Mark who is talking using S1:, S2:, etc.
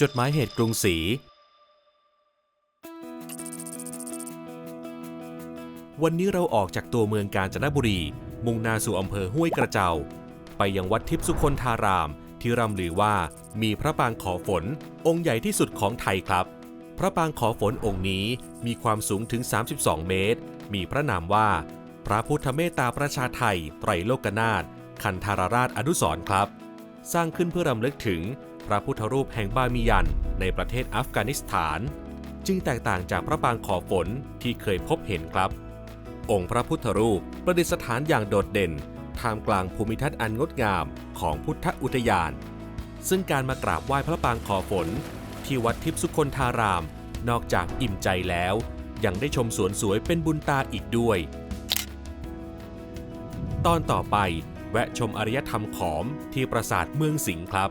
S1: จดหมายเหตุกรุงศรี วันนี้เราออกจากตัวเมืองกาญจนบุรี มุ่งหน้าสู่อำเภอห้วยกระเจ้าไปยังวัดทิพสุคนธาราม ที่ร่ำลือว่ามีพระปางขอฝน องค์ใหญ่ที่สุดของไทยครับ พระปางขอฝนองค์นี้มีความสูงถึง 32 เมตร มีพระนามว่า พระพุทธเมตตาประชาไทยไตรโลกนาถคันธารราชอนุสรครับ สร้างขึ้นเพื่อรำลึกถึง พระพุทธรูปแห่งบามิยันในประเทศอัฟกานิสถาน จึงแตกต่างจากพระปางขอฝนที่เคยพบเห็นครับ องค์พระพุทธรูปประดิษฐานอย่างโดดเด่นท่ามกลางภูมิทัศน์อันงดงามของพุทธอุทยาน ซึ่งการมากราบไหว้พระปางขอฝน ที่วัดทิพสุคนธาราม นอกจากอิ่มใจแล้ว ยังได้ชมสวนสวยเป็นบุญตาอีกด้วย ตอนต่อไปแวะชมอารยธรรมขอมที่ปราสาทเมืองสิงห์ครับ